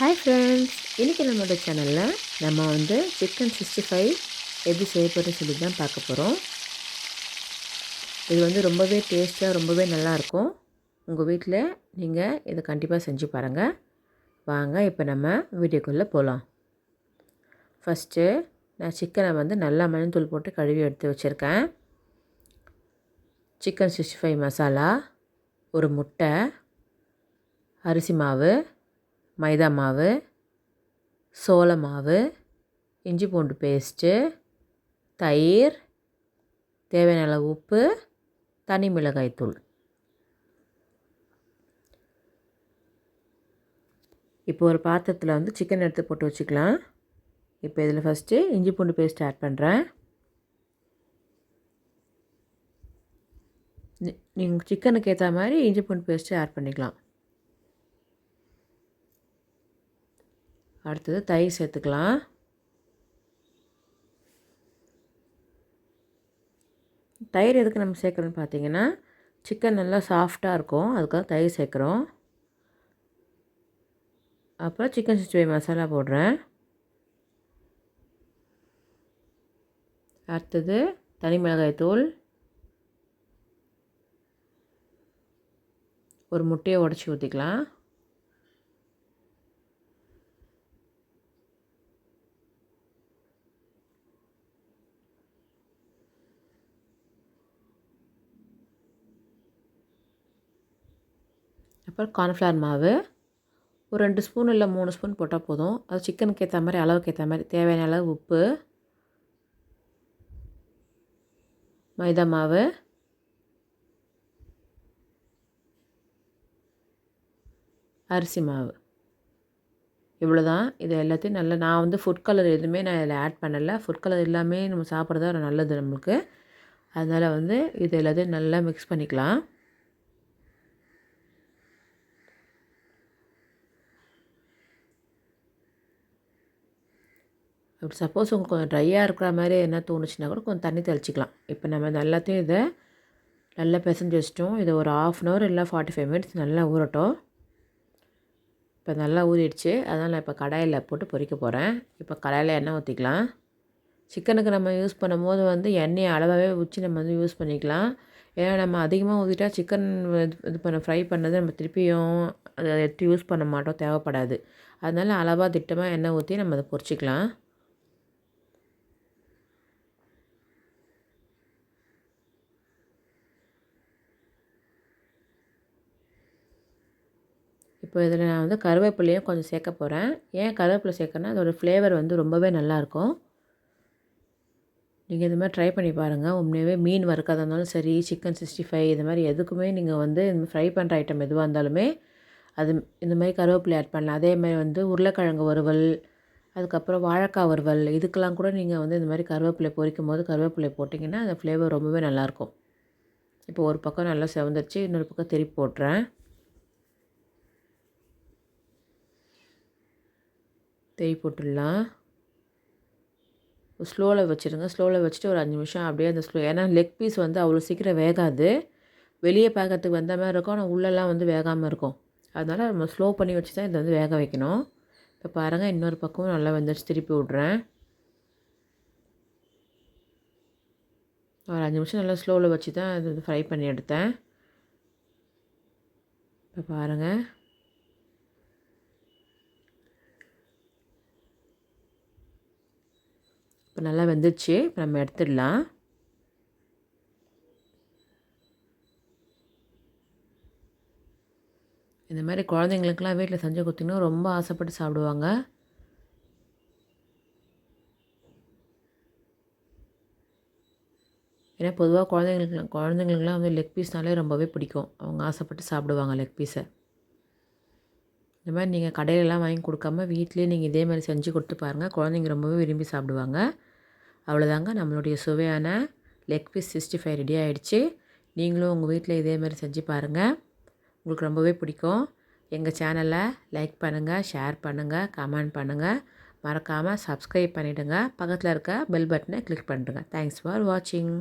Hi friends இன்றைக்கி நம்மளோட சேனலில் நம்ம வந்து சிக்கன் சிக்ஸ்டி ஃபைவ் எப்படி செய்யப்படுறது சொல்லி தான் பார்க்க போகிறோம் இது வந்து ரொம்பவே டேஸ்ட்டாக ரொம்பவே நல்லாயிருக்கும். உங்கள் வீட்டில் நீங்கள் இதை கண்டிப்பாக செஞ்சு பாருங்கள் வாங்க இப்போ நம்ம வீடியோக்குள்ளே போகலாம் ஃபஸ்ட்டு நான் சிக்கனை வந்து நல்லா மஞ்சள் போட்டு கழுவி எடுத்து வச்சுருக்கேன். சிக்கன் சிக்ஸ்டி ஃபைவ் மசாலா ஒரு முட்டை அரிசி மாவு மைதா மாவு சோள மாவு இஞ்சி பூண்டு பேஸ்ட்டு தயிர் தேவையான அளவு உப்பு தனி மிளகாய் தூள். இப்போ ஒரு பாத்திரத்தில் வந்து சிக்கன் எடுத்து போட்டு வச்சுக்கலாம். இப்போ இதில் ஃபஸ்ட்டு இஞ்சி பூண்டு பேஸ்ட் ஆட் பண்ணுறேன் நீங்கள் சிக்கனுக்கு ஏற்ற மாதிரி இஞ்சி பூண்டு பேஸ்ட்டு ஆட் பண்ணிக்கலாம். அடுத்தது தயிர் சேர்த்துக்கலாம். தயிர் எதுக்கு நம்ம சேர்க்குறோன்னு பார்த்தீங்கன்னா சிக்கன் நல்லா சாஃப்டாக இருக்கும். அதுக்காக தயிர் சேர்க்குறோம். அப்புறம் சிக்கன் சிக்ஸ்டி மசாலா போடுறேன். அடுத்தது தனி மிளகாய் தூள். ஒரு முட்டையை உடச்சி ஊற்றிக்கலாம் அப்புறம் கார்ன்ஃப்ளவர் மாவு. ஒரு ரெண்டு ஸ்பூன் இல்லை மூணு ஸ்பூன் போட்டால் போதும். அது சிக்கனுக்கு ஏற்ற மாதிரி அளவுக்கு ஏற்ற மாதிரி தேவையான அளவு உப்பு மைதா மாவு அரிசி மாவு. இவ்வளோ தான் இது எல்லாத்தையும் நல்லா நான் வந்து ஃபுட் கலர் எதுவுமே நான் இதில் ஆட் பண்ணலை. ஃபுட் கலர் எல்லாமே நம்ம சாப்பிட்றது நல்லது நம்மளுக்கு. அதனால் வந்து இது எல்லாத்தையும் நல்லா மிக்ஸ் பண்ணிக்கலாம். அப்படி சப்போஸ் உங்களுக்கு கொஞ்சம் ட்ரையாக இருக்கிற மாதிரி என்ன தோணுச்சுன்னா கூட கொஞ்சம் தண்ணி தெளிச்சிக்கலாம். இப்போ நம்ம எல்லாத்தையும் இதை நல்லா பிசைஞ்சு வச்சிட்டோம். இதை ஒரு ஆஃப் அன் ஹவர் இல்லை ஃபார்ட்டி ஃபைவ் மினிட்ஸ் நல்லா ஊறட்டும். இப்போ நல்லா ஊறிடுச்சு. அதனால் நான் இப்போ கடாயில் போட்டு பொறிக்க போகிறேன் இப்போ கடாயில் எண்ணெய் ஊற்றிக்கலாம் சிக்கனுக்கு நம்ம யூஸ் பண்ணும்போது வந்து எண்ணெயை அளவாகவே ஊற்றி நம்ம வந்து யூஸ் பண்ணிக்கலாம். ஏன்னா நம்ம அதிகமாக ஊற்றிட்டா சிக்கன் இது பண்ண ஃப்ரை பண்ணது நம்ம திருப்பியும் அதை எடுத்து யூஸ் பண்ண மாட்டோம் தேவைப்படாது. அதனால் அளவாக திட்டமாக எண்ணெய் ஊற்றி நம்ம அதை பொறிச்சிக்கலாம் இப்போ இதில் நான் வந்து கருவேப்பிலையும் கொஞ்சம் சேர்க்க போகிறேன். ஏன் கருவேப்பிலை சேர்க்கறேன்னா அதோடய ஃப்ளேவர் வந்து ரொம்பவே நல்லாயிருக்கும். நீங்கள் இது மாதிரி ட்ரை பண்ணி பாருங்கள் உண்மையாகவே மீன் வறுக்காத இருந்தாலும் சரி சிக்கன் சிக்ஸ்டி ஃபைவ் இது மாதிரி எதுக்குமே நீங்கள் வந்து இந்த ஃப்ரை பண்ணுற ஐட்டம் எதுவாக இருந்தாலுமே அது இந்த மாதிரி கருவேப்பிலை ஆட் பண்ணலாம். அதே மாதிரி வந்து உருளைக்கிழங்கு வறுவல் அதுக்கப்புறம் வாழைக்காய் வறுவல் இதுக்கெல்லாம் கூட நீங்கள் வந்து இந்த மாதிரி கருவேப்பிலை பொரிக்கும் போது கருவேப்பிலை போட்டிங்கன்னா அந்த ஃப்ளேவர் ரொம்பவே நல்லாயிருக்கும். இப்போ ஒரு பக்கம் நல்லா செவந்துருச்சு இன்னொரு பக்கம் திருப்பி போட்டுறேன். தேய் போட்டுடலாம் ஸ்லோவில் வச்சுருங்க. ஸ்லோவில் வச்சுட்டு ஒரு அஞ்சு நிமிஷம் அப்படியே அந்த ஸ்லோ ஏன்னா லெக் பீஸ் வந்து அவ்வளோ சீக்கிரம் வேகாது. வெளியே பார்க்கறதுக்கு வந்த மாதிரி இருக்கும். ஆனால் உள்ளெல்லாம் வந்து வேகாமல் இருக்கும். அதனால் நம்ம ஸ்லோ பண்ணி வச்சு தான் இதை வந்து வேக வைக்கணும். இப்போ பாருங்கள் இன்னொரு பக்கமும் நல்லா வெந்துச்சு திருப்பி விட்றேன். ஒரு அஞ்சு நிமிஷம் நல்லா ஸ்லோவில் வச்சு தான் இது வந்து ஃப்ரை பண்ணி எடுத்தேன். இப்போ பாருங்கள் இப்போ நல்லா வெந்துருச்சு இப்போ நம்ம எடுத்துடலாம். இந்த மாதிரி குழந்தைங்களுக்கெல்லாம் வீட்டில் செஞ்சு கொடுத்தீங்கன்னா ரொம்ப ஆசைப்பட்டு சாப்பிடுவாங்க. ஏன்னா பொதுவாக குழந்தைங்களுக்கு குழந்தைங்களுக்குலாம் வந்து லெக் பீஸ்னாலே ரொம்பவே பிடிக்கும். அவங்க ஆசைப்பட்டு சாப்பிடுவாங்க லெக் பீஸை இந்த மாதிரி நீங்கள் கடையிலலாம் வாங்கி கொடுக்காம வீட்லேயே நீங்கள் இதே மாதிரி செஞ்சு கொடுத்து பாருங்கள் குழந்தைங்க ரொம்பவே விரும்பி சாப்பிடுவாங்க. அவ்வளோதாங்க நம்மளுடைய சுவையான leg piece sixty five ready ஆகிடுச்சு நீங்களும் உங்கள் வீட்டில் இதே மாதிரி செஞ்சு பாருங்கள் உங்களுக்கு ரொம்பவே பிடிக்கும். எங்கள் சேனலை லைக் பண்ணுங்கள் ஷேர் பண்ணுங்கள் கமெண்ட் பண்ணுங்கள் மறக்காமல் சப்ஸ்கிரைப் பண்ணிவிடுங்க பக்கத்தில் இருக்க பெல் பட்டனை கிளிக் பண்ணிடுங்க. தேங்க்ஸ் ஃபார் வாட்சிங்